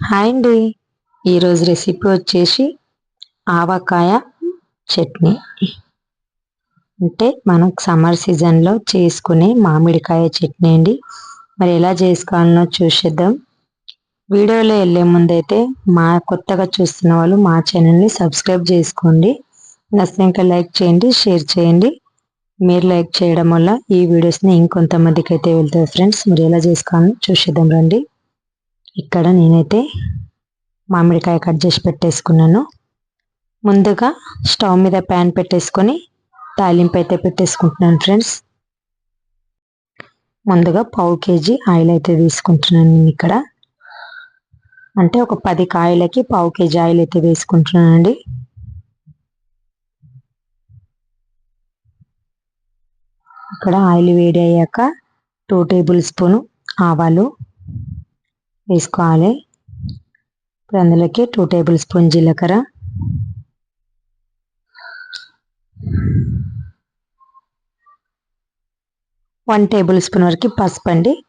Hi అండి. ఈరోజు recipe వచ్చేసి ఆవకాయ చట్నీ. అంటే మనం సమ్మర్ సీజన్లో చేసుకునే మామిడికాయ చట్నీ అండి. మరి ఎలా చేసుకోవాలనో చూసేద్దాం. వీడియోలో వెళ్ళే ముందైతే మా కొత్తగా చూస్తున్న వాళ్ళు మా ఛానల్ని సబ్స్క్రైబ్ చేసుకోండి. నచ్చినాక లైక్ చేయండి షేర్ చేయండి. మీరు లైక్ చేయడం వల్ల ఈ వీడియోస్ని ఇంకొంతమందికి అయితే వెళ్తాయి ఫ్రెండ్స్. మరి ఎలా చేసుకోవాలని చూసేద్దాం రండి. ఇక్కడ నేనైతే మామిడికాయ కట్ చేసి పెట్టేసుకున్నాను. ముందుగా స్టవ్ మీద ప్యాన్ పెట్టేసుకొని తాలింపు అయితే పెట్టేసుకుంటున్నాను ఫ్రెండ్స్. ముందుగా పావు కేజీ ఆయిల్ అయితే తీసుకుంటున్నాను నేను ఇక్కడ. అంటే ఒక పది కాయలకి పావు కేజీ ఆయిల్ అయితే వేసుకుంటున్నానండి ఇక్కడ ఆయిల్ వేడి అయ్యాక టూ టేబుల్ స్పూన్ ఆవాలు వేసుకోవాలి. ఇప్పుడు అందులోకి టూ టేబుల్ స్పూన్ జీలకర్ర. వన్ టేబుల్ స్పూన్ వరకు పసుపు అండి.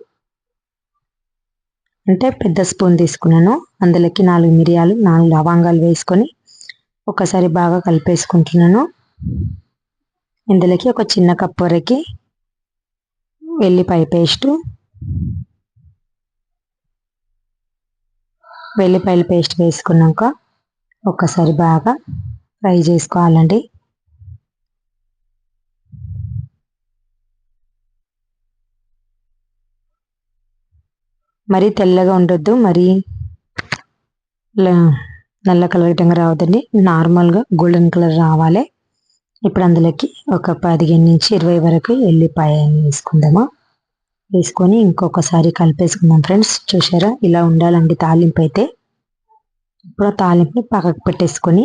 అంటే పెద్ద స్పూన్ తీసుకున్నాను. అందులోకి నాలుగు మిరియాలు నాలుగు లవంగాలు వేసుకొని ఒకసారి బాగా కలిపేసుకుంటున్నాను. ఇందులోకి ఒక చిన్న కప్పు వరకు వెల్లిపాయ పేస్టు వెల్లిపాయల పేస్ట్ వేసుకున్నాక ఒక్కసారి బాగా ఫ్రై చేసుకోవాలండి. మరీ తెల్లగా ఉండొద్దు మరీ నల్ల కలర్ విధంగా రావద్దండి. నార్మల్గా గోల్డెన్ కలర్ రావాలి. ఇప్పుడు అందులోకి ఒక పదిహేను నుంచి ఇరవై వరకు ఎల్లిపాయ వేసుకుందామా? వేసుకొని ఇంకొకసారి కలిపేసుకుందాం ఫ్రెండ్స్. చూసారా ఇలా ఉండాలండి తాలింపు అయితే ఇప్పుడు తాలింపుని పక్కకు పెట్టేసుకొని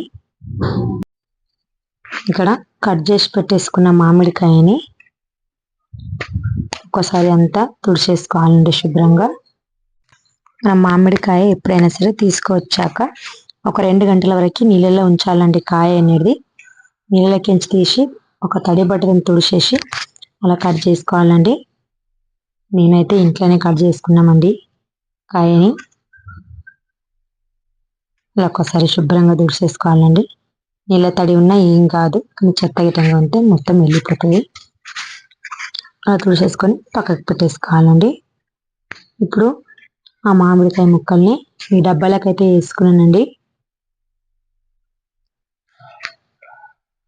ఇక్కడ కట్ చేసి పెట్టేసుకున్న మామిడికాయని ఒక్కసారి అంతా తుడిచేసుకోవాలండి శుభ్రంగా. మనం మామిడికాయ ఎప్పుడైనా సరే తీసుకువచ్చాక ఒక రెండు గంటల వరకు నీళ్ళలో ఉంచాలండి కాయ అనేది. నీళ్ళకి తీసి ఒక తడి బట్టలను తుడిచేసి అలా కట్ చేసుకోవాలండి. నేనైతే ఇంట్లోనే కట్ చేసుకున్నామండి కాయని. ఇలా ఒకసారి శుభ్రంగా దుడిసేసుకోవాలండి నీళ్ళ తడి ఉన్నా ఏం కాదు కానీ చెత్త గిట్టంగా ఉంటే మొత్తం వెళ్ళిపోతుంది. అలా తుడిసేసుకొని పక్కకు పెట్టేసుకోవాలండి. ఇప్పుడు ఆ మామిడికాయ ముక్కల్ని ఈ డబ్బాలకైతే వేసుకున్నానండి.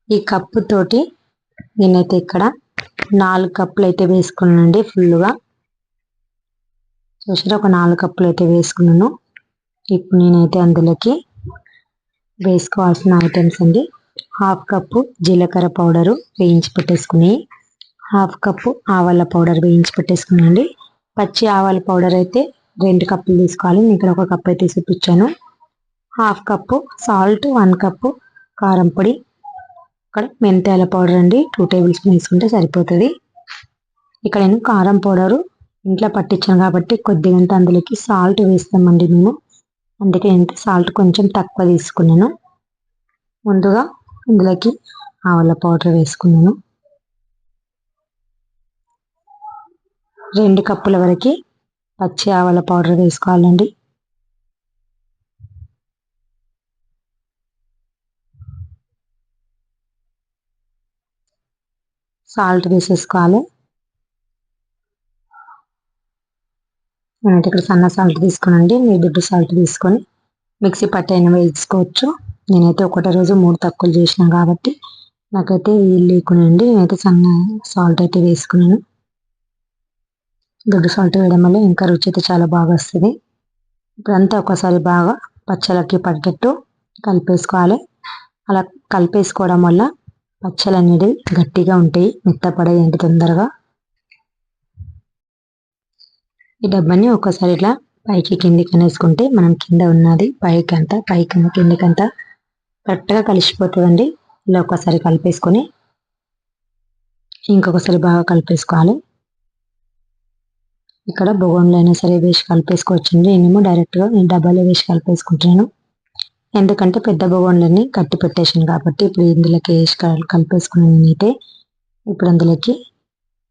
ఈ కప్పు తోటి నేనైతే ఇక్కడ నాలుగు కప్పులు అయితే వేసుకున్నానండి ఫుల్గా చూసారా? ఒక నాలుగు కప్పులు అయితే వేసుకున్నాను. ఇప్పుడు నేనైతే అందులోకి వేసుకోవాల్సిన ఐటమ్స్ అండి. హాఫ్ కప్పు జీలకర్ర పౌడరు వేయించి పెట్టేసుకుని హాఫ్ కప్పు ఆవాల పౌడర్ వేయించి పెట్టేసుకున్నాండి పచ్చి ఆవాల పౌడర్ అయితే రెండు కప్పులు తీసుకోవాలి. నేను ఇక్కడ ఒక కప్పు అయితే చూపించాను. Half cup salt one cup కారం పొడి. ఇక్కడ మెంతాల పౌడర్ అండి. టూ టేబుల్ స్పూన్ వేసుకుంటే సరిపోతుంది. ఇక్కడ నేను కారం పౌడరు ఇంట్లో పట్టించాను కాబట్టి కొద్దిగంత అందులోకి సాల్ట్ వేస్తామండి మేము. అందుకే ఇంత సాల్ట్ కొంచెం తక్కువ తీసుకున్నాను. ముందుగా ఇందులోకి ఆవల పౌడర్ వేసుకున్నాను. రెండు కప్పుల వరకు పచ్చి ఆవల పౌడర్ వేసుకోవాలండి. సాల్ట్ వేసేసుకోవాలి. నేనైతే ఇక్కడ సన్న సాల్ట్ తీసుకోనండి మీ దుడ్డు సాల్ట్ తీసుకొని మిక్సీ పట్టైన వేసుకోవచ్చు. నేనైతే ఒకటే రోజు మూడు తక్కువలు చేసిన కాబట్టి నాకైతే వీలు లేకునండి నేనైతే సన్న సాల్ట్ అయితే వేసుకున్నాను. దొడ్డు సాల్ట్ వేయడం వల్ల ఇంకా రుచి అయితే చాలా బాగా వస్తుంది. ఇప్పుడంతా ఒకసారి బాగా పచ్చలకి పట్టేట్టు కలిపేసుకోవాలి. అలా కలిపేసుకోవడం వల్ల పచ్చలు అనేది గట్టిగా ఉంటాయి మెత్తపడేయండి తొందరగా. ఈ డబ్బాని ఒక్కసారి ఇట్లా పైకి కిందికి అనేసుకుంటే మనం కింద ఉన్నది పైకి అంతా పైకి కిందికంతా కరెక్ట్గా కలిసిపోతుందండి. ఇలా ఒక్కసారి కలిపేసుకొని ఇంకొకసారి బాగా కలిపేసుకోవాలి. ఇక్కడ బొగోన్లో అయినా సరే వేసి కలిపేసుకోవచ్చండి. నేనేమో డైరెక్ట్గా నేను డబ్బాలో వేసి కలిపేసుకుంటున్నాను. ఎందుకంటే పెద్ద బొగోన్లన్నీ కట్టి పెట్టేసాను కాబట్టి ఇప్పుడు ఇందులోకి వేసి కలిపేసుకున్నాను నేనైతే. ఇప్పుడు అందులోకి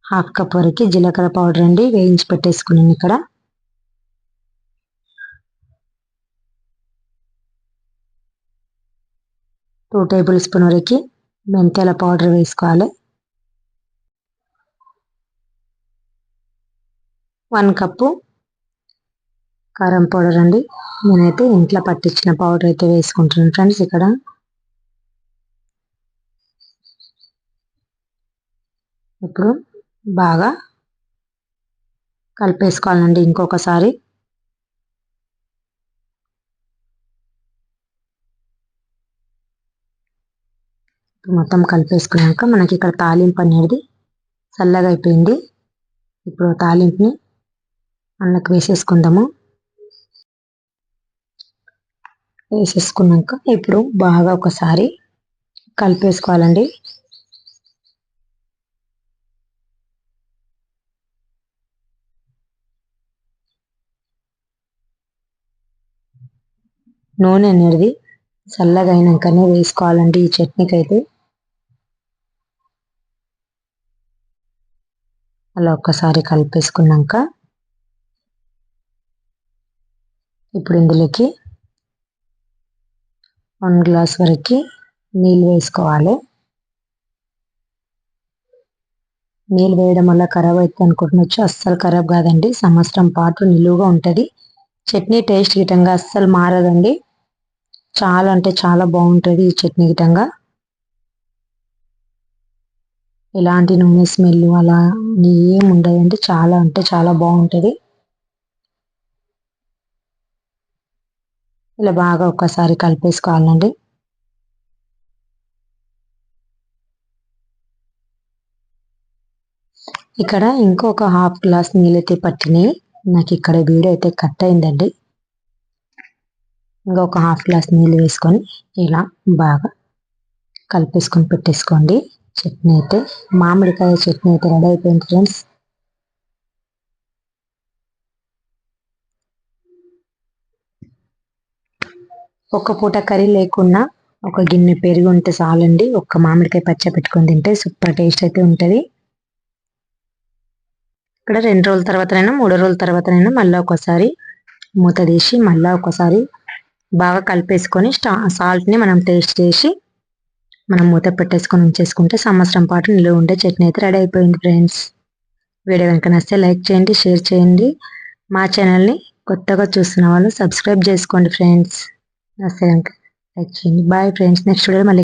హాఫ్ కప్ వరకు జీలకర్ర పౌడర్ అండి వేయించి పెట్టేసుకున్నాను ఇక్కడ. టూ టేబుల్ స్పూన్ వరకు మెంతల పౌడర్ వేసుకోవాలి. వన్ కప్పు కారం పౌడర్ అండి. నేనైతే ఇంట్లో పట్టించిన పౌడర్ అయితే వేసుకుంటున్నాను ఫ్రెండ్స్ ఇక్కడ. ఇప్పుడు బాగా కలిపేసుకోవాలండి ఇంకొకసారి. మొత్తం కలిపేసుకున్నాక మనకి ఇక్కడ తాలింపు అనేది చల్లగా అయిపోయింది. ఇప్పుడు తాలింపుని అన్నకు వేసేసుకుందాము. వేసేసుకున్నాక ఇప్పుడు బాగా ఒకసారి కలిపేసుకోవాలండి. నూనె అనేది చల్లగా అయినాకనే వేసుకోవాలండి ఈ చట్నీకి అయితే అలా ఒక్కసారి కలిపేసుకున్నాక ఇప్పుడు ఇందులోకి వన్ గ్లాస్ వరకు నీళ్ళు వేసుకోవాలి. నీళ్ళు వేయడం వల్ల ఖరాబ్ అవుతుంది అనుకుంటున్నచ్చు అస్సలు ఖరాబ్ కాదండి. సంవత్సరం పాటు నిలువుగా ఉంటుంది. చట్నీ టేస్ట్ గిటంగా అస్సలు మారదండి. చాలా అంటే చాలా బాగుంటుంది ఈ చట్నీ గిటంగా. ఎలాంటి నూనె స్మెల్ అలా ఏం ఉండదండి చాలా అంటే చాలా బాగుంటుంది. ఇలా బాగా ఒక్కసారి కలిపేసుకోవాలండి. ఇక్కడ ఇంకొక హాఫ్ గ్లాస్ నీళ్ళైతే పట్టినాయి. నాకు ఇక్కడ వీడియో అయితే కట్ అయిందండి. ఇంకా ఒక హాఫ్ గ్లాస్ నీళ్ళు వేసుకొని ఇలా బాగా కలిపేసుకొని పెట్టేసుకోండి. చట్నీ అయితే మామిడికాయ చట్నీ అయితే రెడీ అయిపోయింది ఫ్రెండ్స్ ఒక పూట కర్రీ లేకున్నా ఒక గిన్నె పెరుగు ఉంటే చాలండి. ఒక్క మామిడికాయ పచ్చ పెట్టుకొని తింటే సూపర్ టేస్ట్ అయితే ఉంటుంది. ఇక్కడ రెండు రోజుల తర్వాతనైనా మూడో రోజుల తర్వాతనైనా మళ్ళీ ఒకసారి మూత తీసి మళ్ళీ ఒకసారి బాగా కలిపేసుకొని స్టా సాల్ట్ని మనం టేస్ట్ చేసి మనం మూత పెట్టేసుకొని ఉంచేసుకుంటే సంవత్సరం పాటు నిలువ ఉండే చట్నీ అయితే రెడీ అయిపోయింది ఫ్రెండ్స్. వీడియో కనుక నచ్చితే లైక్ చేయండి షేర్ చేయండి. మా ఛానల్ని కొత్తగా చూస్తున్న వాళ్ళు సబ్స్క్రైబ్ చేసుకోండి ఫ్రెండ్స్. నస్తే కనుక లైక్ చేయండి. Bye friends. నెక్స్ట్ వీడియో మళ్ళీ